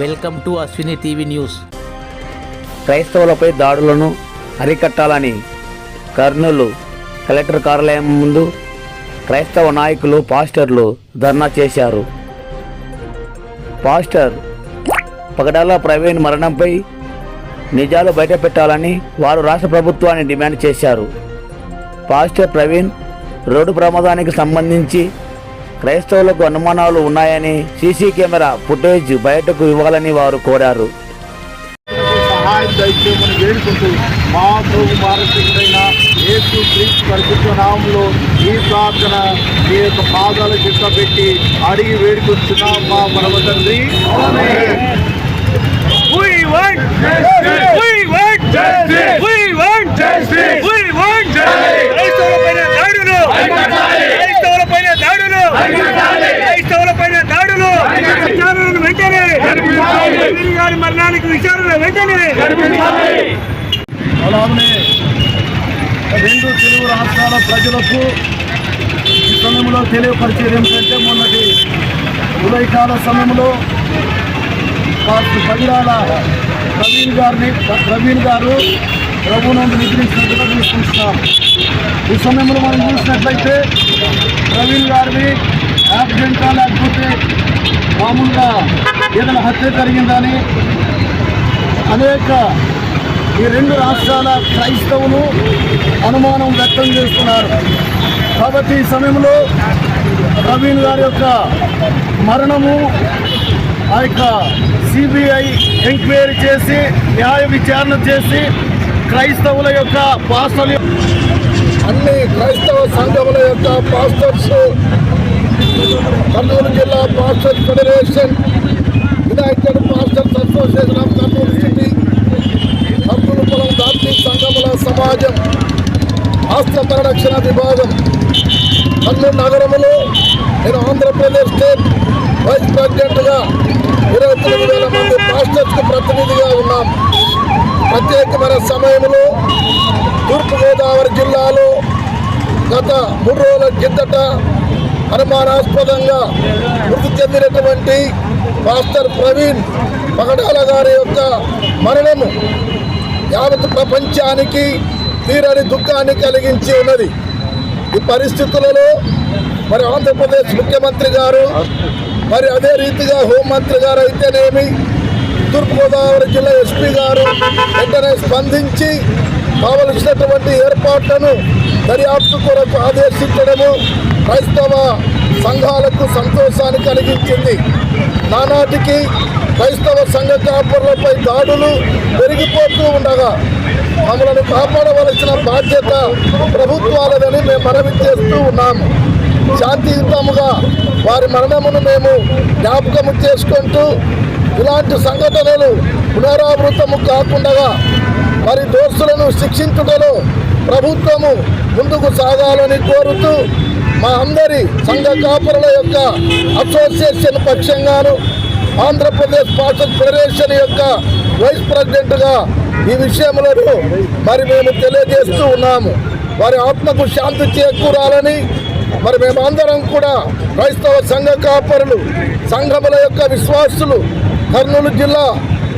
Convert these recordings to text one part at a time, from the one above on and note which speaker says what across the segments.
Speaker 1: Welcome to Ashwini TV news
Speaker 2: క్రైస్తవులపై దాడులను అరికట్టాలని Kurnool collector కార్యాలయం ముందు క్రైస్తవ నాయకులు పాస్టర్లు ధర్నా చేశారు. పాస్టర్ పగడాల ప్రవీణ్ మరణంపై నిజాలు బయటపెట్టాలని వారు రాష్ట్ర ప్రభుత్వాన్ని డిమాండ్ చేశారు. పాస్టర్ ప్రవీణ్ రోడ్డు ప్రమాదానికి సంబంధించి క్రైస్తవులకు అనుమానాలు ఉన్నాయని సీసీ కెమెరా ఫుటేజ్ బయటకు ఇవ్వాలని వారు కోరారు.
Speaker 3: సహాయం దయచేయమని వేడుకుంటూ మా ప్రభు మారకుడైన యేసు క్రీస్తు పరిశుద్ధ నామంలో ఈ ప్రార్థన మీ యొక్క పాదాల పెట్టి అడిగి వేడుకుంటున్నాం మా పరమ తండ్రి
Speaker 4: గారి విచారణ వెంటనే
Speaker 3: అలాగనే రెండు తెలుగు రాష్ట్రాల ప్రజలకు ఈ సమయంలో తెలియపరిచేది ఏమిటంటే మొన్నటి ఉదయకాల సమయంలో పాస్టర్ పగిరాల ప్రవీణ్ గారిని ప్రవీణ్ గారు ప్రభునందు నిద్రించినట్టుగా తీసుకుంటున్నాం ఈ సమయంలో మనం చూసినట్లయితే ప్రవీణ్ గారిని యాక్సిడెంటా లేకపోతే మామూలుగా ఏదైనా హత్య జరిగిందని అనేక ఈ రెండు రాష్ట్రాల క్రైస్తవులు అనుమానం వ్యక్తం చేస్తున్నారు. కాబట్టి ఈ సమయంలో ప్రవీణ్ గారి యొక్క మరణము ఆ యొక్క సిబిఐ ఎంక్వైరీ చేసి న్యాయ విచారణ చేసి క్రైస్తవుల యొక్క పాస్టర్ల అన్ని క్రైస్తవ సంఘముల యొక్క పాస్టర్స్ కర్నూలు జిల్లా pastors federation united pastors association of Kurnool Kurnool రక్షణ విభాగం కర్నూలు నగరములో నేను ఆంధ్రప్రదేశ్ స్టేట్ వైస్ ప్రెసిడెంట్గా ఇరవై తొమ్మిది వేల మంది మాస్టర్స్కు ప్రతినిధిగా ఉన్నాం. ప్రత్యేకమైన సమయంలో తూర్పుగోదావరి జిల్లాలో గత మూడు రోజుల కిందట అనుమానాస్పదంగా మృతి చెందినటువంటి మాస్టర్ ప్రవీణ్ పగడాల గారి యొక్క మరణము యావత్ ప్రపంచానికి తీరని దుఃఖాన్ని కలిగించి ఉన్నది. ఈ పరిస్థితులలో మరి ఆంధ్రప్రదేశ్ ముఖ్యమంత్రి గారు మరి అదే రీతిగా హోంమంత్రి గారు అయితేనేమి తూర్పుగోదావరి జిల్లా ఎస్పీ గారు వెంటనే స్పందించి కావలసినటువంటి ఏర్పాట్లను దర్యాప్తు కొరకు ఆదేశించడము క్రైస్తవ సంఘాలకు సంతోషాన్ని కలిగించింది. నానాటికి క్రైస్తవ సంఘ కాపురులపై దాడులు పెరిగిపోతూ ఉండగా మమ్మల్ని కాపాడవలసిన బాధ్యత ప్రభుత్వాలదని మేము మనవి చేస్తూ ఉన్నాము. శాంతియుతముగా వారి మరణమును మేము జ్ఞాపకము చేసుకుంటూ ఇలాంటి సంఘటనలు పునరావృతము కాకుండా వారి దోస్తులను శిక్షించుటలో ప్రభుత్వము ముందుకు సాగాలని కోరుతూ మా అందరి సంఘ కాపురుల యొక్క అసోసియేషన్ పక్షంగాను ఆంధ్రప్రదేశ్ పాస్టర్ ఫెడరేషన్ యొక్క వైస్ ప్రెసిడెంట్గా ఈ విషయంలో మరి మేము తెలియజేస్తూ ఉన్నాము. వారి ఆత్మకు శాంతి చేకూరాలని మరి మేమందరం కూడా క్రైస్తవ సంఘ కాపరులు సంఘముల యొక్క విశ్వాసులు కర్నూలు జిల్లా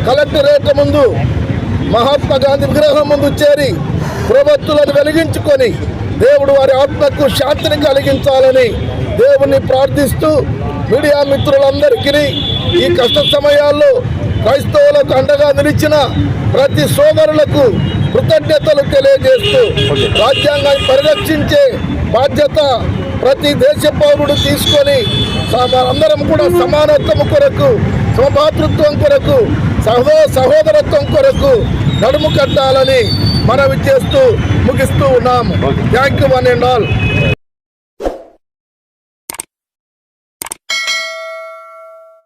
Speaker 3: కలెక్టరేట్ ముందు మహాత్మా గాంధీ విగ్రహం ముందు చేరి ప్రభుత్వాలను వెలిగించుకొని దేవుడు వారి ఆత్మకు శాంతిని కలిగించాలని దేవుణ్ణి ప్రార్థిస్తూ మీడియా మిత్రులందరికీ ఈ కష్ట సమయాల్లో క్రైస్తవులకు అండగా నిలిచిన ప్రతి సోదరులకు కృతజ్ఞతలు తెలియజేస్తూ రాజ్యాంగాన్ని పరిరక్షించే బాధ్యత ప్రతి దేశ పౌరుడు తీసుకొని అందరం కూడా సమానత్వం కొరకు సమభాతృత్వం కొరకు సహో సహోదరత్వం కొరకు నడుము కట్టాలని మనవి చేస్తూ ముగిస్తూ ఉన్నాము. Thank you one and all